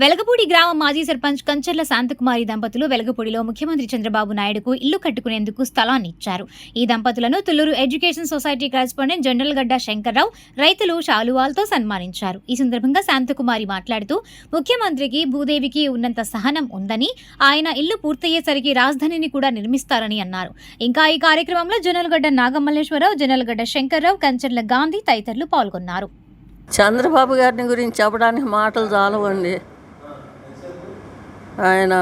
వెలగపూడి గ్రామ మాజీ సర్పంచ్ కంచర్ల శాంతకుమారి దంపతులు వెలగపూడిలో ముఖ్యమంత్రి చంద్రబాబు నాయుడుకు ఇల్లు కట్టుకునేందుకు స్థలాన్ని ఇచ్చారు. ఈ దంపతులను Tulluru education society correspondent general Gadda Shankarrao రైతులు శాలువాలతో సన్మానించారు. ఈ సందర్భంగా శాంతకుమారి మాట్లాడుతూ ముఖ్యమంత్రికి భూదేవికి ఉన్నంత సహనం ఉందని ఆయన ఇల్లు పూర్తయ్యేసరికి రాజధానిని కూడా నిర్మిస్తారని అన్నారు. ఇంకా ఈ కార్యక్రమంలో జనరల్గడ్డ నాగమల్లేశ్వరరావు జనరల్గడ్డ శంకర్రావు కంచర్ల గాంధీ తదితరులు పాల్గొన్నారు. చంద్రబాబు గారిని గురించి చెప్పడానికి మాటలు చాలవండి. ఆయన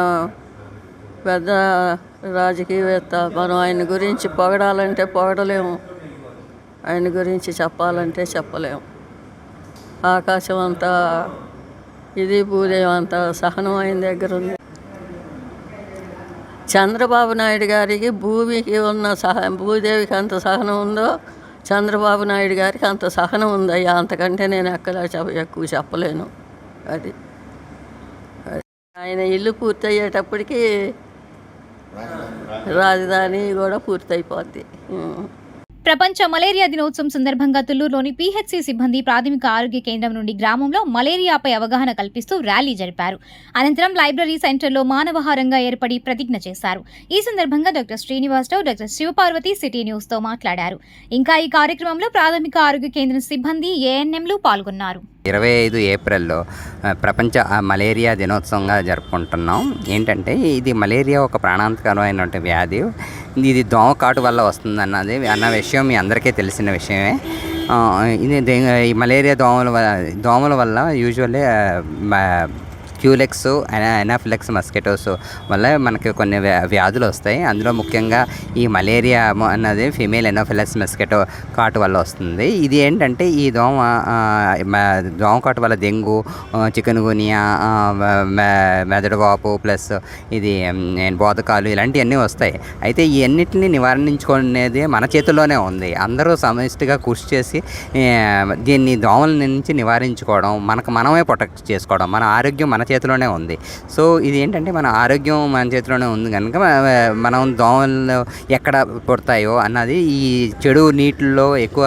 పెద్ద రాజకీయవేత్త. మనం ఆయన గురించి పొగడాలంటే పొగడలేము. ఆయన గురించి చెప్పాలంటే చెప్పలేము. ఆకాశం అంతా ఇది భూదేవం అంత సహనం ఆయన దగ్గర ఉంది. చంద్రబాబు నాయుడు గారికి భూమికి ఉన్న సహ భూదేవికి అంత సహనం ఉందో చంద్రబాబు నాయుడు గారికి అంత సహనం ఉందయ్యా. అంతకంటే నేను ఎక్కడ ఎక్కువ చెప్పలేను. అది. ఆయన ఇల్లు పూర్తయ్యేటప్పటికి రాజధాని. కూడా పూర్తయిపోద్ది. ప్రపంచ మలేరియా దినోత్సవం సందర్భంగా తుళ్ళూరులోని పీహెచ్సీ సిబ్బంది ప్రాథమిక ఆరోగ్య కేంద్రం నుండి గ్రామంలో మలేరియాపై అవగాహన కల్పిస్తూ ర్యాలీ జరిపారు. అనంతరం లైబ్రరీ సెంటర్లో మానవహారంగా ఏర్పడి ప్రతిజ్ఞ చేశారు. ఈ సందర్భంగా doctor Srinivasarao doctor Sivaparvathi city న్యూస్తో మాట్లాడారు. ఇంకా ఈ కార్యక్రమంలో ప్రాథమిక ఆరోగ్య కేంద్రం సిబ్బంది ఏఎన్ఎంలు పాల్గొన్నారు. ఇరవై ఐదు ఏప్రిల్లో ప్రపంచ మలేరియా దినోత్సవంగా జరుపుకుంటున్నాం. ఏంటంటే ఇది మలేరియా ఒక ప్రాణాంతకరమైనటువంటి వ్యాధి. ఇది దోమకాటు వల్ల వస్తుందన్నది అన్న విషయం మీ అందరికీ తెలిసిన విషయమే. ఇది ఈ మలేరియా దోమల వల్ల దోమల వల్ల యూజువల్లీ క్యూలెక్స్ ఎనాఫిలెక్స్ మస్కిటోస్ వల్ల మనకి కొన్ని వ్యా- వ్యాధులు వస్తాయి. అందులో ముఖ్యంగా ఈ మలేరియా అన్నది ఫీమేల్ ఎనోఫిలెక్స్ మస్కిటో కాటు వల్ల వస్తుంది. ఇది ఏంటంటే ఈ దోమ దోమ కాటు వల్ల డెంగు చికెన్ గునియా మెదడువాపు ప్లస్ ఇది బోధకాలు ఇలాంటివన్నీ వస్తాయి. అయితే ఈ అన్నిటిని నివారించుకునేది మన చేతుల్లోనే ఉంది. అందరూ సమిష్టిగా కృషి చేసి దీన్ని దోమల నుంచి నివారించుకోవడం మనకు మనమే ప్రొటెక్ట్ చేసుకోవడం మన ఆరోగ్యం మన చేతిలోనే ఉంది. సో ఇది ఏంటంటే మన ఆరోగ్యం మన చేతిలోనే ఉంది కనుక మనం దోమలు ఎక్కడ పుడతాయో అన్నది ఈ చెడు నీటిల్లో ఎక్కువ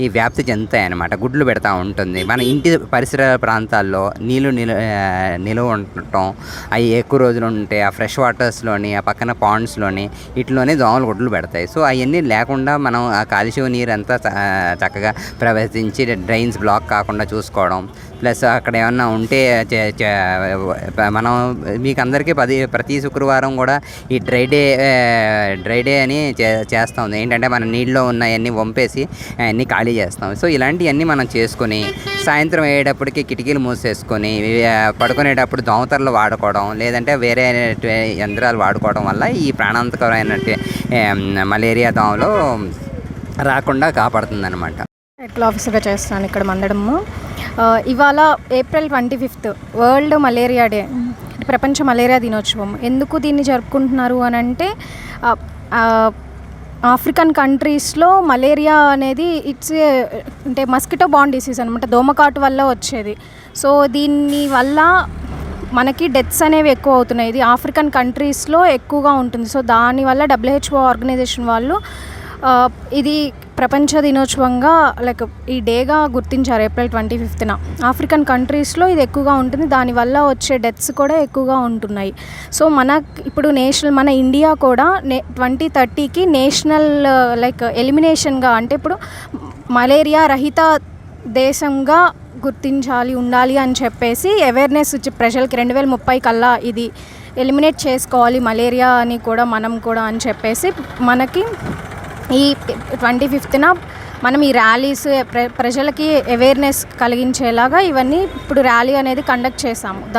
ఈ వ్యాప్తి చెందుతాయి అన్నమాట గుడ్లు పెడతా ఉంటుంది. మన ఇంటి పరిసర ప్రాంతాల్లో నీళ్ళు నిల ఆ, నిలువ ఉండటం అవి ఎక్కువ రోజులు ఉంటే ఆ ఫ్రెష్ వాటర్స్లోని ఆ పక్కన పాండ్స్లోని ఇట్లోనే దోమలు గుడ్లు పెడతాయి. సో అవన్నీ లేకుండా మనం ఆ కాలుష్యం నీరు అంతా చ- చక్కగా ప్రవేశించి డ్రైన్స్ బ్లాక్ కాకుండా చూసుకోవడం ప్లస్ అక్కడ ఏమన్నా ఉంటే చే- చే- మనం మీకు అందరికీ పది ప్రతి శుక్రవారం కూడా ఈ డ్రై డే డ్రై డే అని చే చేస్తాం. ఏంటంటే మన నీళ్ళలో ఉన్నవన్నీ వంపేసి అన్నీ ఖాళీ చేస్తాం. సో ఇలాంటివన్నీ మనం చేసుకొని సాయంత్రం అయ్యేటప్పటికి కిటికీలు మూసేసుకొని పడుకునేటప్పుడు దోమతరలు వాడుకోవడం లేదంటే వేరే యంత్రాలు వాడుకోవడం వల్ల ఈ ప్రాణాంతకరమైనటువంటి మలేరియా దోమలు రాకుండా కాపాడుతుంది అనమాట ఆఫీసర్గా చేస్తున్నాను ఇక్కడ మందడము ఇవాళ April twenty fifth world malaria day ప్రపంచ మలేరియా దినోత్సవం. ఎందుకు దీన్ని జరుపుకుంటున్నారు అని అంటే ఆఫ్రికన్ కంట్రీస్లో మలేరియా అనేది ఇట్స్ అంటే మస్కిటో బాండ్ డిసీజ్ అనమాట దోమకాటు వల్ల వచ్చేది. సో దీని వల్ల మనకి డెత్స్ అనేవి ఎక్కువ అవుతున్నాయి. ఇది ఆఫ్రికన్ కంట్రీస్లో ఎక్కువగా ఉంటుంది. సో దానివల్ల డబ్ల్యూహెచ్ఓ ఆర్గనైజేషన్ వాళ్ళు ఇది ప్రపంచ దినోత్సవంగా లైక్ ఈ డేగా గుర్తించారు ఏప్రిల్ ట్వంటీ ఫిఫ్త్న. ఆఫ్రికన్ కంట్రీస్లో ఇది ఎక్కువగా ఉంటుంది. దానివల్ల వచ్చే డెత్స్ కూడా ఎక్కువగా ఉంటున్నాయి. సో మన ఇప్పుడు నేషనల్ మన ఇండియా కూడా నే ట్వంటీ థర్టీకి నేషనల్ లైక్ ఎలిమినేషన్గా అంటే ఇప్పుడు మలేరియా రహిత దేశంగా గుర్తించాలి ఉండాలి అని చెప్పేసి అవేర్నెస్ వచ్చి ప్రజలకి రెండు వేల ముప్పై కల్లా ఇది ఎలిమినేట్ చేసుకోవాలి మలేరియా అని కూడా మనం కూడా అని చెప్పేసి మనకి ఈ ట్వంటీ ఫిఫ్త్న మనం ఈ ర్యాలీస్ ప్ర ప్రజలకి అవేర్నెస్ కలిగించేలాగా ఇవన్నీ ఇప్పుడు ర్యాలీ అనేది కండక్ట్ చేసాము దా